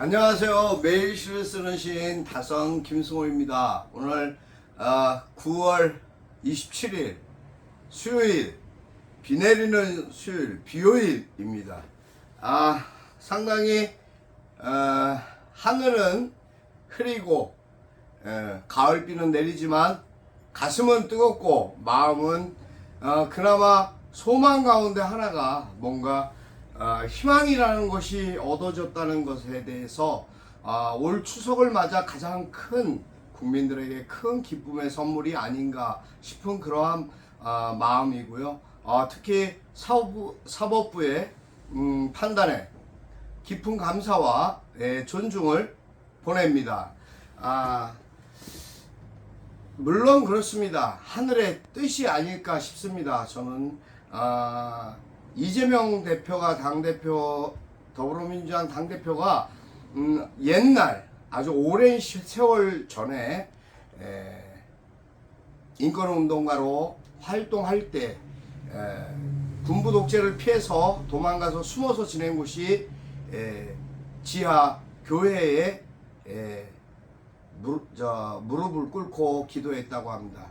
안녕하세요. 매일 시를 쓰는 시인 다성 김승호입니다. 오늘 아, 9월 27일 수요일 비 내리는 수요일 비요일입니다. 아 상당히 아, 하늘은 흐리고 에, 가을비는 내리지만 가슴은 뜨겁고 마음은 어, 그나마 소망 가운데 하나가 뭔가 어, 희망이라는 것이 얻어졌다는 것에 대해서 아, 올 추석을 맞아 가장 큰 국민들에게 큰 기쁨의 선물이 아닌가 싶은 그러한 아, 마음이고요. 아, 특히 사법부의 음, 판단에 깊은 감사와 예, 존중을 보냅니다. 아, 물론 그렇습니다. 하늘의 뜻이 아닐까 싶습니다. 저는 아, 이재명 대표가 당 대표 더불어민주당 당 대표가 음, 옛날 아주 오랜 시- 세월 전에 에, 인권운동가로 활동할 때 에, 군부 독재를 피해서 도망가서 숨어서 지낸 곳이 에, 지하 교회에 에, 무, 저, 무릎을 꿇고 기도했다고 합니다.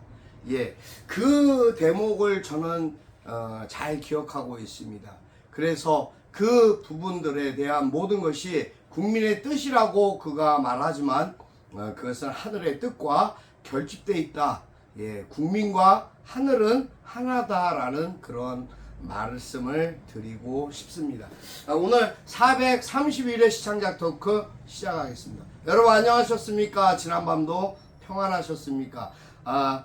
예, 그 대목을 저는 어, 잘 기억하고 있습니다. 그래서 그 부분들에 대한 모든 것이 국민의 뜻이라고 그가 말하지만 어, 그것은 하늘의 뜻과 결집돼 있다. 예, 국민과 하늘은 하나다라는 그런 말씀을 드리고 싶습니다. 아, 오늘 431회 시청자 토크 시작하겠습니다. 여러분 안녕하셨습니까? 지난밤도 평안하셨습니까? 아,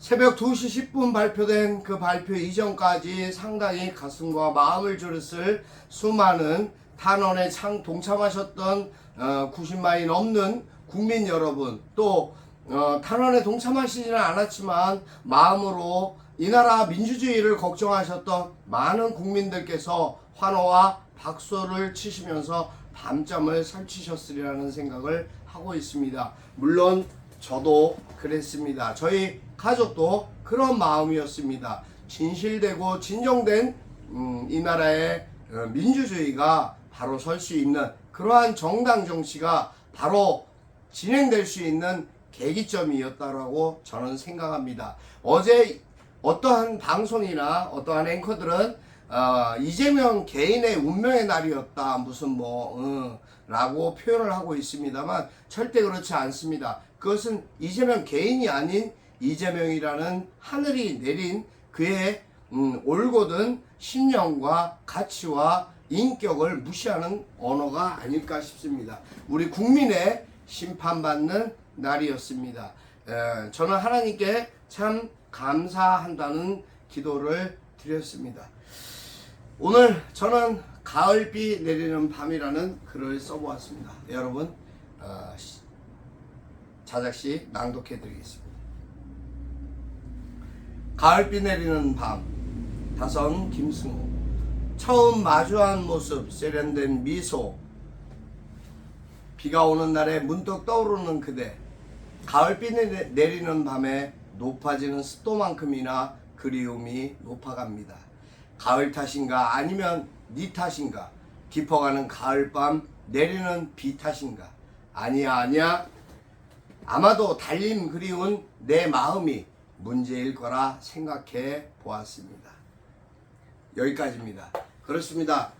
새벽 2시 10분 발표된 그 발표 이전까지 상당히 가슴과 마음을 졸였을 수많은 탄원에 창 동참하셨던 어, 90만이 넘는 국민 여러분 또 어, 탄원에 동참하시지는 않았지만 마음으로 이 나라 민주주의를 걱정하셨던 많은 국민들께서 환호와 박수를 치시면서 밤잠을 설치셨으리라는 생각을 하고 있습니다. 물론 저도 그랬습니다. 저희 가족도 그런 마음이었습니다. 진실되고 진정된 음, 이 나라의 어, 민주주의가 바로 설 수 있는 그러한 정당 정치가 바로 진행될 수 있는 계기점이었다라고 저는 생각합니다. 어제 어떠한 방송이나 어떠한 앵커들은 어, 이재명 개인의 운명의 날이었다 무슨 뭐 어, 라고 표현을 하고 있습니다만 절대 그렇지 않습니다. 그것은 이재명 개인이 아닌 이재명이라는 하늘이 내린 그의 음, 올곧은 신념과 가치와 인격을 무시하는 언어가 아닐까 싶습니다. 우리 국민의 심판받는 날이었습니다. 에, 저는 하나님께 참 감사한다는 기도를 드렸습니다. 오늘 저는 가을비 내리는 밤이라는 글을 써보았습니다. 여러분 어, 시- 자작시 낭독해 드리겠습니다. 가을비 내리는 밤 다성 김승호 처음 마주한 모습 세련된 미소 비가 오는 날에 문득 떠오르는 그대 가을비 내- 내리는 밤에 높아지는 습도만큼이나 그리움이 높아갑니다. 가을 탓인가 아니면 네 탓인가 깊어가는 가을밤 내리는 비 탓인가 아니야 아니야 아마도 달림 그리운 내 마음이 문제일 거라 생각해 보았습니다. 여기까지입니다. 그렇습니다.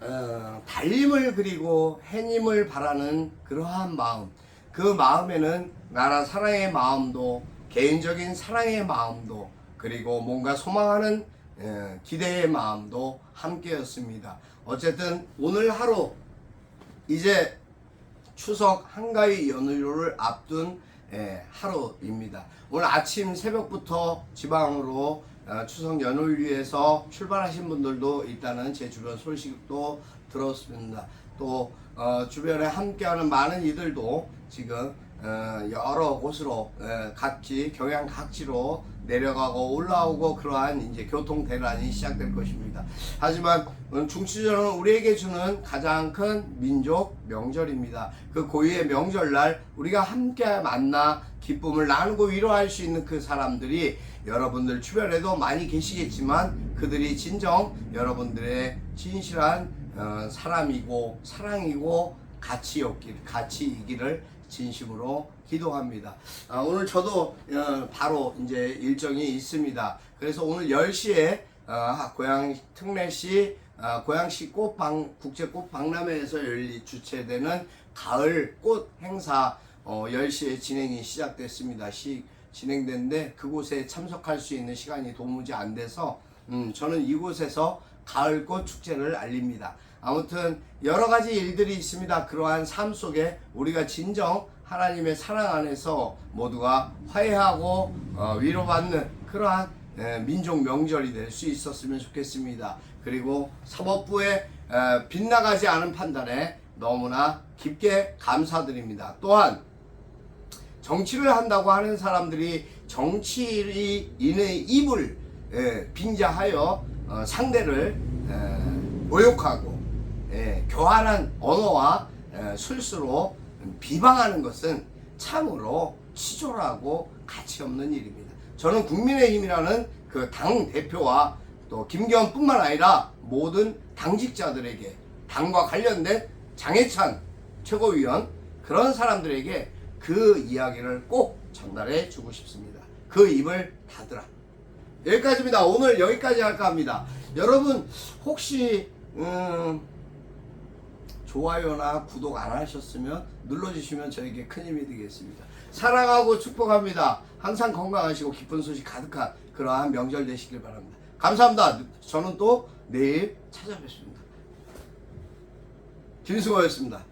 어, 달림을 그리고 해님을 바라는 그러한 마음, 그 마음에는 나라 사랑의 마음도 개인적인 사랑의 마음도 그리고 뭔가 소망하는 어, 기대의 마음도 함께였습니다. 어쨌든 오늘 하루 이제 추석 한가위 연휴를 앞둔 예, 하루입니다. 오늘 아침 새벽부터 지방으로 어, 추석 연휴를 위해서 출발하신 분들도 있다는 제 주변 소식도 들었습니다. 또 어, 주변에 함께하는 많은 이들도 지금 어, 여러 곳으로 어, 각지 경양 각지로 내려가고 올라오고 그러한 이제 교통 대란이 시작될 것입니다. 하지만 중추절은 우리에게 주는 가장 큰 민족 명절입니다. 그 고유의 명절날 우리가 함께 만나 기쁨을 나누고 위로할 수 있는 그 사람들이 여러분들 주변에도 많이 계시겠지만 그들이 진정 여러분들의 진실한 어, 사람이고 사랑이고 같이 였길, 같이 이기를 진심으로 기도합니다. 아, 오늘 저도 어, 바로 이제 일정이 있습니다. 그래서 오늘 10시에 어, 고양 특례시 어, 고양시 꽃방 국제 꽃박람회에서 열리 주최되는 가을 꽃 행사 어, 10시에 진행이 시작됐습니다. 시 진행됐는데 그곳에 참석할 수 있는 시간이 도무지 안 돼서 음, 저는 이곳에서 가을꽃 축제를 알립니다. 아무튼 여러 가지 일들이 있습니다. 그러한 삶 속에 우리가 진정 하나님의 사랑 안에서 모두가 화해하고 어, 위로받는 그러한 에, 민족 명절이 될 수 있었으면 좋겠습니다. 그리고 사법부의 에, 빗나가지 않은 판단에 너무나 깊게 감사드립니다. 또한 정치를 한다고 하는 사람들이 정치인의 입을 예, 빙자하여 어, 상대를 에, 모욕하고 예, 교활한 언어와 에, 술수로 비방하는 것은 참으로 치졸하고 가치 없는 일입니다. 저는 국민의힘이라는 그 당 대표와 또 김기현뿐만 아니라 모든 당직자들에게 당과 관련된 장해찬 최고위원 그런 사람들에게 그 이야기를 꼭 전달해 주고 싶습니다. 그 입을 닫으라. 여기까지입니다. 오늘 여기까지 할까 합니다. 여러분 혹시 음, 좋아요나 구독 안 하셨으면 눌러주시면 저에게 큰 힘이 되겠습니다. 사랑하고 축복합니다. 항상 건강하시고 기쁜 소식 가득한 그러한 명절 되시길 바랍니다. 감사합니다. 저는 또 내일 찾아뵙습니다. 김승호였습니다.